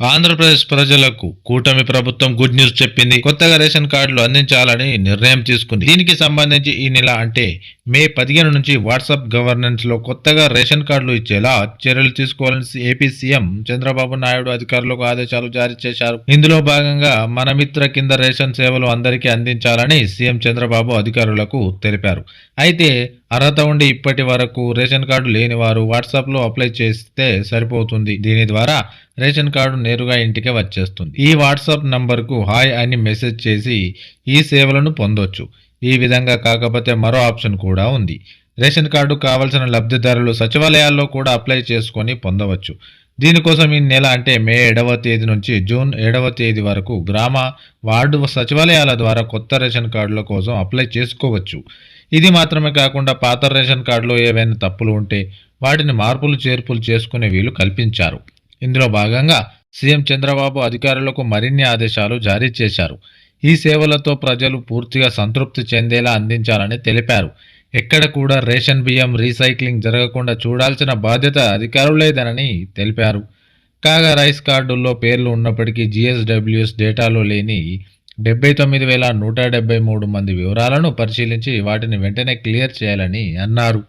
ఆంధ్రప్రదేశ్ ప్రజలకు కూటమి ప్రభుత్వం గుడ్ న్యూస్ చెప్పింది. కొత్తగా రేషన్ కార్డులు అందించాలని నిర్ణయం తీసుకుంది. దీనికి సంబంధించి ఈ నెల అంటే మే పదిహేను నుంచి వాట్సాప్ గవర్నెన్స్లో కొత్తగా రేషన్ కార్డులు ఇచ్చేలా చర్యలు తీసుకోవాలని ఏపీ సీఎం చంద్రబాబు నాయుడు అధికారులకు ఆదేశాలు జారీ చేశారు. ఇందులో భాగంగా మన మిత్ర కింద రేషన్ సేవలు అందరికీ అందించాలని సీఎం చంద్రబాబు అధికారులకు తెలిపారు. అయితే అర్హత ఉండి ఇప్పటి వరకు రేషన్ కార్డు లేని వారు వాట్సాప్లో అప్లై చేస్తే సరిపోతుంది. దీని ద్వారా రేషన్ కార్డు నేరుగా ఇంటికే వచ్చేస్తుంది. ఈ వాట్సాప్ నంబర్కు హాయ్ అని మెసేజ్ చేసి ఈ సేవలను పొందొచ్చు. ఈ విధంగా కాకపోతే మరో ఆప్షన్ కూడా ఉంది. రేషన్ కార్డు కావలసిన లబ్ధిదారులు సచివాలయాల్లో కూడా అప్లై చేసుకొని పొందవచ్చు. దీనికోసం ఈ నెల అంటే మే ఏడవ తేదీ నుంచి జూన్ ఏడవ తేదీ వరకు గ్రామ వార్డు సచివాలయాల ద్వారా కొత్త రేషన్ కార్డుల కోసం అప్లై చేసుకోవచ్చు. ఇది మాత్రమే కాకుండా పాత రేషన్ కార్డులో ఏవైనా తప్పులు ఉంటే వాటిని మార్పులు చేర్పులు చేసుకునే వీలు కల్పించారు. ఇందులో భాగంగా సీఎం చంద్రబాబు అధికారులకు మరిన్ని ఆదేశాలు జారీ చేశారు. ఈ సేవలతో ప్రజలు పూర్తిగా సంతృప్తి చెందేలా అందించాలని తెలిపారు. ఎక్కడ కూడా రేషన్ బియ్యం రీసైక్లింగ్ జరగకుండా చూడాల్సిన బాధ్యత అధికారులేదనని తెలిపారు. కాగా రైస్ కార్డుల్లో పేర్లు ఉన్నప్పటికీ జిఎస్డబ్ల్యూఎస్ డేటాలో లేని డెబ్బై తొమ్మిది వేల నూట డెబ్బై మూడు మంది వివరాలను పరిశీలించి వాటిని వెంటనే క్లియర్ చేయాలని అన్నారు.